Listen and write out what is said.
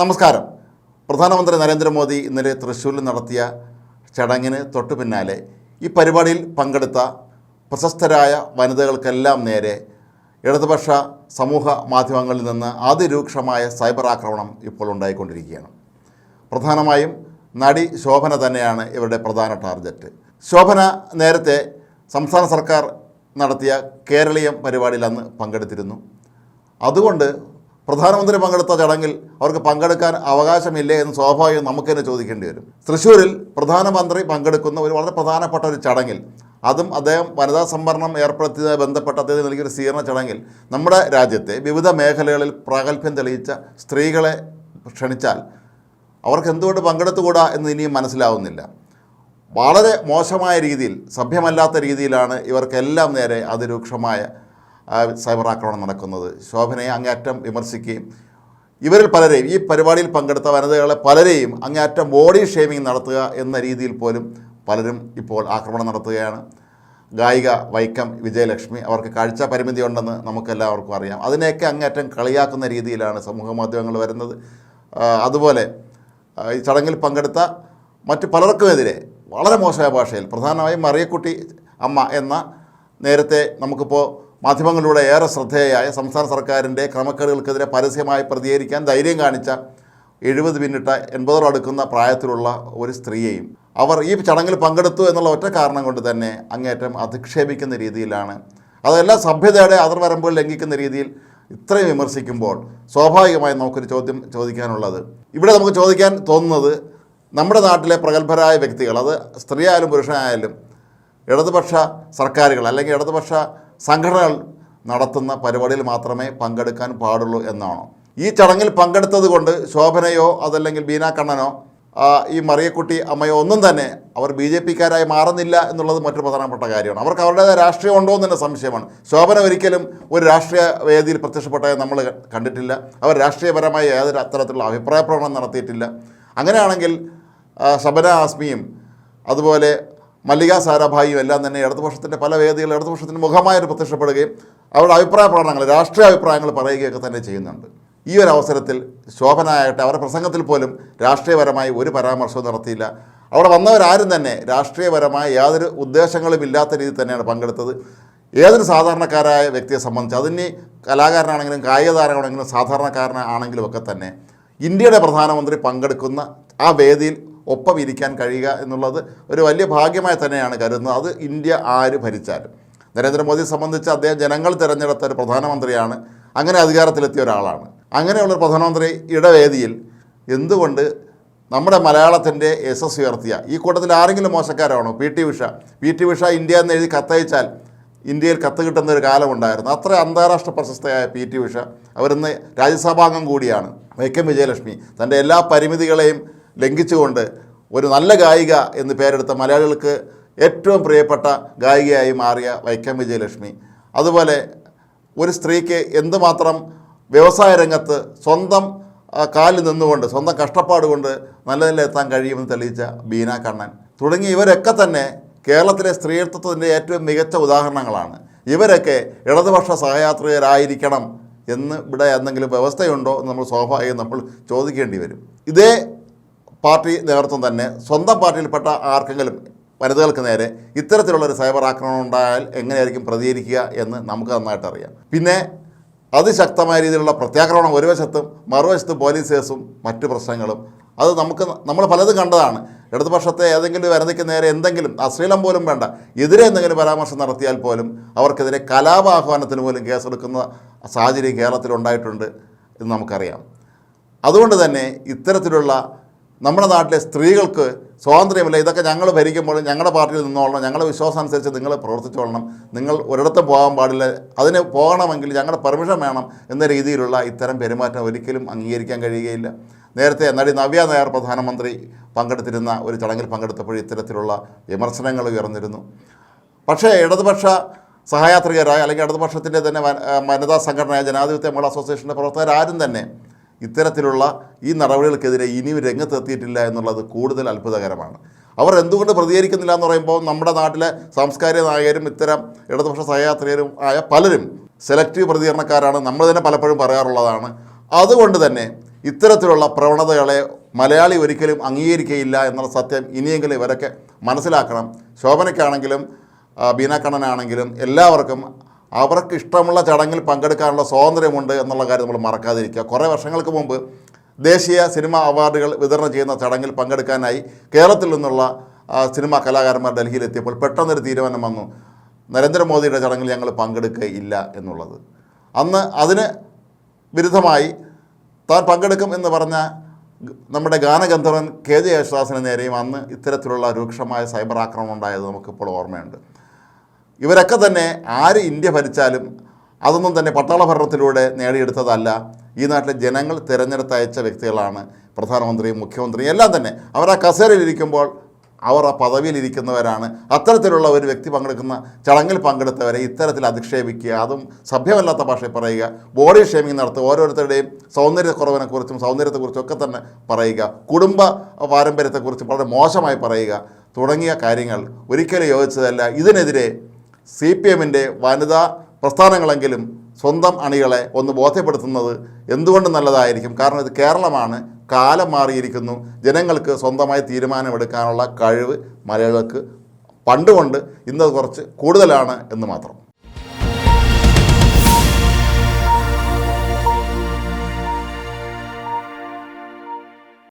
നമസ്കാരം. പ്രധാനമന്ത്രി നരേന്ദ്രമോദി ഇന്നലെ തൃശ്ശൂരിൽ നടത്തിയ ചടങ്ങിന് തൊട്ടു പിന്നാലെ ഈ പരിപാടിയിൽ പങ്കെടുത്ത പ്രശസ്തരായ വനിതകൾക്കെല്ലാം നേരെ ഇടതുപക്ഷ സമൂഹ മാധ്യമങ്ങളിൽ നിന്ന് അതിരൂക്ഷമായ സൈബർ ആക്രമണം ഇപ്പോൾ ഉണ്ടായിക്കൊണ്ടിരിക്കുകയാണ്. പ്രധാനമായും നടി ശോഭന തന്നെയാണ് ഇവരുടെ പ്രധാന ടാർഗറ്റ്. ശോഭന നേരത്തെ സംസ്ഥാന സർക്കാർ നടത്തിയ കേരളീയം പരിപാടിയിൽ അന്ന് പങ്കെടുത്തിരുന്നു. അതുകൊണ്ട് പ്രധാനമന്ത്രി പങ്കെടുത്ത ചടങ്ങിൽ അവർക്ക് പങ്കെടുക്കാൻ അവകാശമില്ലേ എന്ന് സ്വാഭാവികം നമുക്ക് തന്നെ ചോദിക്കേണ്ടി വരും. തൃശ്ശൂരിൽ പ്രധാനമന്ത്രി പങ്കെടുക്കുന്ന ഒരു വളരെ പ്രധാനപ്പെട്ട ഒരു ചടങ്ങിൽ അതും അദ്ദേഹം വനിതാ സംവരണം ഏർപ്പെടുത്തിയതുമായി ബന്ധപ്പെട്ട അദ്ദേഹം നൽകിയൊരു സ്വീകരണ ചടങ്ങിൽ നമ്മുടെ രാജ്യത്തെ വിവിധ മേഖലകളിൽ പ്രാഗൽഭ്യം തെളിയിച്ച സ്ത്രീകളെ ക്ഷണിച്ചാൽ അവർക്ക് എന്തുകൊണ്ട് പങ്കെടുത്തുകൂടാ എന്ന് ഇനിയും മനസ്സിലാവുന്നില്ല. വളരെ മോശമായ രീതിയിൽ സഭ്യമല്ലാത്ത രീതിയിലാണ് ഇവർക്കെല്ലാം നേരെ അതിരൂക്ഷമായ സൈബർ ആക്രമണം നടക്കുന്നത്. ശോഭനയെ അങ്ങേയറ്റം വിമർശിക്കുകയും ഇവരിൽ പലരെയും ഈ പരിപാടിയിൽ പങ്കെടുത്ത വനിതകളെ പലരെയും അങ്ങേയറ്റം ബോഡി ഷേമിംഗ് നടത്തുക എന്ന രീതിയിൽ പോലും പലരും ഇപ്പോൾ ആക്രമണം നടത്തുകയാണ്. ഗായിക വൈക്കം വിജയലക്ഷ്മി അവർക്ക് കാഴ്ച പരിമിതി ഉണ്ടെന്ന് നമുക്കെല്ലാവർക്കും അറിയാം. അതിനെയൊക്കെ അങ്ങേയറ്റം കളിയാക്കുന്ന രീതിയിലാണ് സമൂഹ മാധ്യമങ്ങൾ വരുന്നത്. അതുപോലെ ഈ ചടങ്ങിൽ പങ്കെടുത്ത മറ്റു പലർക്കുമെതിരെ വളരെ മോശമായ ഭാഷയിൽ പ്രധാനമായും മറിയക്കുട്ടി അമ്മ എന്ന നേരത്തെ നമുക്കിപ്പോൾ മാധ്യമങ്ങളിലൂടെ ഏറെ ശ്രദ്ധേയായ സംസ്ഥാന സർക്കാരിന്റെ ക്രമക്കേടുകൾക്കെതിരെ പരസ്യമായി പ്രതികരിക്കാൻ ധൈര്യം കാണിച്ച എഴുപത് പിന്നിട്ട എൺപതോടടുക്കുന്ന പ്രായത്തിലുള്ള ഒരു സ്ത്രീയെയും അവർ ഈ ചടങ്ങിൽ പങ്കെടുത്തു എന്നുള്ള ഒറ്റ കാരണം കൊണ്ട് തന്നെ അങ്ങേറ്റം അധിക്ഷേപിക്കുന്ന രീതിയിലാണ്. അതെല്ലാം സഭ്യതയുടെ അതിർവരമ്പുകൾ ലംഘിക്കുന്ന രീതിയിൽ ഇത്രയും വിമർശിക്കുമ്പോൾ സ്വാഭാവികമായും നമുക്കൊരു ചോദ്യം ചോദിക്കാനുള്ളത്. ഇവിടെ നമുക്ക് ചോദിക്കാൻ തോന്നുന്നത് നമ്മുടെ നാട്ടിലെ പ്രഗത്ഭരായ വ്യക്തികൾ അത് സ്ത്രീയായാലും പുരുഷനായാലും ഇടതുപക്ഷ സർക്കാരുകൾ അല്ലെങ്കിൽ ഇടതുപക്ഷ സംഘടനകൾ നടത്തുന്ന പരിപാടിയിൽ മാത്രമേ പങ്കെടുക്കാൻ പാടുള്ളൂ എന്നാണോ. ഈ ചടങ്ങിൽ പങ്കെടുത്തത് കൊണ്ട് ശോഭനയോ അതല്ലെങ്കിൽ ബീന കണ്ണനോ ഈ മറിയക്കുട്ടി അമ്മയോ ഒന്നും തന്നെ അവർ ബി ജെ പിക്കാരായി മാറുന്നില്ല എന്നുള്ളത് മറ്റൊരു പ്രധാനപ്പെട്ട കാര്യമാണ്. അവർക്ക് അവരുടേതായ രാഷ്ട്രീയം ഉണ്ടോ എന്ന് തന്നെ സംശയമാണ്. ശോഭന ഒരിക്കലും ഒരു രാഷ്ട്രീയ വേദിയിൽ പ്രത്യക്ഷപ്പെട്ടതായി നമ്മൾ കണ്ടിട്ടില്ല. അവർ രാഷ്ട്രീയപരമായി യാതൊരു അത്തരത്തിലുള്ള അഭിപ്രായ പ്രകടനം നടത്തിയിട്ടില്ല. അങ്ങനെയാണെങ്കിൽ ശബന ആസ്മിയും അതുപോലെ മല്ലിക സാരാഭായിയും എല്ലാം തന്നെ ഇടതുപക്ഷത്തിന്റെ പല വേദികളിൽ ഇടതുപക്ഷത്തിന്റെ മുഖമായിട്ട് പ്രത്യക്ഷപ്പെടുകയും അവരുടെ അഭിപ്രായ പ്രകടനങ്ങൾ രാഷ്ട്രീയ അഭിപ്രായങ്ങൾ പറയുകയൊക്കെ തന്നെ ചെയ്യുന്നുണ്ട്. ഈ ഒരു അവസരത്തിൽ ശോഭനായിട്ട് അവരുടെ പ്രസംഗത്തിൽ പോലും രാഷ്ട്രീയപരമായി ഒരു പരാമർശവും നടത്തിയില്ല. അവിടെ വന്നവരാരും തന്നെ രാഷ്ട്രീയപരമായ യാതൊരു ഉദ്ദേശങ്ങളും ഇല്ലാത്ത രീതിയിൽ തന്നെയാണ് പങ്കെടുത്തത്. ഏതൊരു സാധാരണക്കാരായ വ്യക്തിയെ സംബന്ധിച്ച് അതിന് കലാകാരനാണെങ്കിലും കായിക താരമാണെങ്കിലും സാധാരണക്കാരനാണെങ്കിലും ഒക്കെ തന്നെ ഇന്ത്യയുടെ പ്രധാനമന്ത്രി പങ്കെടുക്കുന്ന ആ വേദിയിൽ ഒപ്പം ഇരിക്കാൻ കഴിയുക എന്നുള്ളത് ഒരു വലിയ ഭാഗ്യമായി തന്നെയാണ് കരുതുന്നത്. അത് ഇന്ത്യ ആര് ഭരിച്ചാലും. നരേന്ദ്രമോദിയെ സംബന്ധിച്ച് അദ്ദേഹം ജനങ്ങൾ തിരഞ്ഞെടുത്ത ഒരു പ്രധാനമന്ത്രിയാണ്. അങ്ങനെ അധികാരത്തിലെത്തിയ ഒരാളാണ്. അങ്ങനെയുള്ള പ്രധാനമന്ത്രി ഇടവേദിയിൽ വേദിയിൽ എന്തുകൊണ്ട് നമ്മുടെ മലയാളത്തിന്റെ യശസ് ഉയർത്തിയ? ഈ കൂട്ടത്തിൽ ആരെങ്കിലും മോശക്കാരാണോ? P T Usha. P T Usha India എന്ന് എഴുതി കത്തയച്ചാൽ ഇന്ത്യയിൽ കത്ത് കിട്ടുന്ന ഒരു കാലമുണ്ടായിരുന്നു അത്ര അന്താരാഷ്ട്ര പ്രശസ്തയായ പി ടി ഉഷ. അവരിന്ന് രാജ്യസഭാംഗം കൂടിയാണ്. വൈക്കം വിജയലക്ഷ്മി. തന്റെ എല്ലാ പരിമിതികളെയും ലംഘിച്ചുകൊണ്ട് ഒരു നല്ല ഗായിക എന്ന് പേരെടുത്ത മലയാളികൾക്ക് ഏറ്റവും പ്രിയപ്പെട്ട ഗായികയായി മാറിയ വൈക്കം വിജയലക്ഷ്മി. അതുപോലെ ഒരു സ്ത്രീക്ക് എന്തുമാത്രം വ്യവസായ രംഗത്ത് സ്വന്തം കാലിൽ നിന്നുകൊണ്ട് സ്വന്തം കഷ്ടപ്പാട് കൊണ്ട് നല്ല നില എത്താൻ കഴിയുമെന്ന് തെളിയിച്ച ബീന കണ്ണൻ. തുടങ്ങി ഇവരൊക്കെ തന്നെ കേരളത്തിലെ സ്ത്രീത്വത്തിന്റെ ഏറ്റവും മികച്ച ഉദാഹരണങ്ങളാണ്. ഇവരൊക്കെ ഇടതുപക്ഷ സഹയാത്രികരായിരിക്കണം എന്ന് ഇവിടെ എന്തെങ്കിലും വ്യവസ്ഥയുണ്ടോ എന്ന് നമ്മൾ സ്വാഭാവികം നമ്മൾ ചോദിക്കേണ്ടി വരും. ഇതേ പാർട്ടി നേതൃത്വം തന്നെ സ്വന്തം പാർട്ടിയിൽപ്പെട്ട ആർക്കെങ്കിലും വനിതകൾക്ക് നേരെ ഇത്തരത്തിലുള്ള ഒരു സൈബർ ആക്രമണം ഉണ്ടായാൽ എങ്ങനെയായിരിക്കും പ്രതികരിക്കുക എന്ന് നമുക്ക് നന്നായിട്ട് അറിയാം. പിന്നെ അതിശക്തമായ രീതിയിലുള്ള പ്രത്യാക്രമണം ഒരു വശത്തും മറുവശത്ത് പോലീസ് കേസും മറ്റു പ്രശ്നങ്ങളും. അത് നമുക്ക് നമ്മൾ പലതും കണ്ടതാണ്. ഇടതുപക്ഷത്തെ ഏതെങ്കിലും വനിതയ്ക്ക് നേരെ എന്തെങ്കിലും അശ്ലീലം പോലും വേണ്ട എതിരെ എന്തെങ്കിലും പരാമർശം നടത്തിയാൽ പോലും അവർക്കെതിരെ കലാപാഹ്വാനത്തിന് പോലും കേസെടുക്കുന്ന സാഹചര്യം കേരളത്തിൽ ഉണ്ടായിട്ടുണ്ട് എന്ന് നമുക്കറിയാം. അതുകൊണ്ട് തന്നെ ഇത്തരത്തിലുള്ള നമ്മുടെ നാട്ടിലെ സ്ത്രീകൾക്ക് സ്വാതന്ത്ര്യമില്ല. ഇതൊക്കെ ഞങ്ങൾ ഭരിക്കുമ്പോൾ ഞങ്ങളുടെ പാർട്ടിയിൽ നിന്നോളണം. ഞങ്ങളുടെ വിശ്വാസം അനുസരിച്ച് നിങ്ങൾ പ്രവർത്തിച്ചോളണം. നിങ്ങൾ ഒരിടത്തും പോകാൻ പാടില്ല. അതിന് പോകണമെങ്കിൽ ഞങ്ങളുടെ പെർമിഷൻ വേണം എന്ന രീതിയിലുള്ള ഇത്തരം പെരുമാറ്റം ഒരിക്കലും അംഗീകരിക്കാൻ കഴിയുകയില്ല. നേരത്തെ നടി നവ്യ നായർ പ്രധാനമന്ത്രി പങ്കെടുത്തിരുന്ന ഒരു ചടങ്ങിൽ പങ്കെടുത്തപ്പോൾ ഇത്തരത്തിലുള്ള വിമർശനങ്ങൾ ഉയർന്നിരുന്നു. പക്ഷേ ഇടതുപക്ഷ സഹയാത്രികരായ അല്ലെങ്കിൽ ഇടതുപക്ഷത്തിന്റെ തന്നെ വനിതാ സംഘടനയായ ജനാധിപത്യ മഹിളാ അസോസിയേഷന്റെ പ്രവർത്തകരാരും തന്നെ ഇത്തരത്തിലുള്ള ഈ നടപടികൾക്കെതിരെ ഇനിയും രംഗത്തെത്തിയിട്ടില്ല എന്നുള്ളത് കൂടുതൽ അത്ഭുതകരമാണ്. അവർ എന്തുകൊണ്ട് പ്രതികരിക്കുന്നില്ല എന്ന് പറയുമ്പോൾ നമ്മുടെ നാട്ടിലെ സാംസ്കാരിക നായകരും ഇത്തരം ഇടതുപക്ഷ സഹയാത്രികരും ആയ പലരും സെലക്റ്റീവ് പ്രതികരണക്കാരാണ് നമ്മൾ തന്നെ പലപ്പോഴും പറയാറുള്ളതാണ്. അതുകൊണ്ട് തന്നെ ഇത്തരത്തിലുള്ള പ്രവണതകളെ മലയാളി ഒരിക്കലും അംഗീകരിക്കുകയില്ല എന്നുള്ള സത്യം ഇനിയെങ്കിലും ഇവരൊക്കെ മനസ്സിലാക്കണം. ശോഭനയ്ക്കാണെങ്കിലും ബീനാക്കണ്ണനാണെങ്കിലും എല്ലാവർക്കും അവർക്ക് ഇഷ്ടമുള്ള ചടങ്ങിൽ പങ്കെടുക്കാനുള്ള സ്വാതന്ത്ര്യമുണ്ട് എന്നുള്ള കാര്യം നമ്മൾ മറക്കാതിരിക്കുക. കുറേ വർഷങ്ങൾക്ക് മുമ്പ് ദേശീയ സിനിമ അവാർഡുകൾ വിതരണം ചെയ്യുന്ന ചടങ്ങിൽ പങ്കെടുക്കാനായി കേരളത്തിൽ നിന്നുള്ള സിനിമാ കലാകാരന്മാർ ഡൽഹിയിലെത്തിയപ്പോൾ പെട്ടെന്നൊരു തീരുമാനം വന്നു. നരേന്ദ്രമോദിയുടെ ചടങ്ങിൽ ഞങ്ങൾ പങ്കെടുക്കുകയില്ല എന്നുള്ളത്. അന്ന് അതിന് വിരുദ്ധമായി താൻ പങ്കെടുക്കും എന്ന് പറഞ്ഞ നമ്മുടെ ഗാനഗന്ധർവൻ കെ ജെ യേശുദാസിന് നേരെയും അന്ന് ഇത്തരത്തിലുള്ള രൂക്ഷമായ സൈബർ ആക്രമണം ഉണ്ടായത് നമുക്കിപ്പോൾ ഓർമ്മയുണ്ട്. ഇവരൊക്കെ തന്നെ ആര് ഇന്ത്യ ഭരിച്ചാലും അതൊന്നും തന്നെ പട്ടാള ഭരണത്തിലൂടെ നേടിയെടുത്തതല്ല. ഈ നാട്ടിലെ ജനങ്ങൾ തിരഞ്ഞെടുത്തയച്ച വ്യക്തികളാണ് പ്രധാനമന്ത്രിയും മുഖ്യമന്ത്രിയും എല്ലാം തന്നെ. അവർ ആ കസേരയിലിരിക്കുമ്പോൾ അവർ ആ പദവിയിലിരിക്കുന്നവരാണ്. അത്തരത്തിലുള്ള ഒരു വ്യക്തി പങ്കെടുക്കുന്ന ചടങ്ങിൽ പങ്കെടുത്തവരെ ഇത്തരത്തിൽ അധിക്ഷേപിക്കുക അതും സഭ്യമല്ലാത്ത ഭാഷയിൽ പറയുക ബോഡി ഷേമിംഗ് നടത്തുക ഓരോരുത്തരുടെയും സൗന്ദര്യക്കുറവിനെക്കുറിച്ചും സൗന്ദര്യത്തെക്കുറിച്ചും ഒക്കെ തന്നെ പറയുക കുടുംബ പാരമ്പര്യത്തെക്കുറിച്ച് വളരെ മോശമായി പറയുക തുടങ്ങിയ കാര്യങ്ങൾ ഒരിക്കലും യോജിച്ചതല്ല. ഇതിനെതിരെ സി പി എമ്മിന്റെ വനിതാ പ്രസ്ഥാനങ്ങളെങ്കിലും സ്വന്തം അണികളെ ഒന്ന് ബോധ്യപ്പെടുത്തുന്നത് എന്തുകൊണ്ട് നല്ലതായിരിക്കും? കാരണം ഇത് കേരളമാണ് കാലം മാറിയിരിക്കുന്നു ജനങ്ങൾക്ക് സ്വന്തമായി തീരുമാനമെടുക്കാനുള്ള കഴിവ് മലയാളികൾക്ക് പണ്ടുകൊണ്ട് ഇന്നത് കുറച്ച് കൂടുതലാണ് എന്ന് മാത്രം.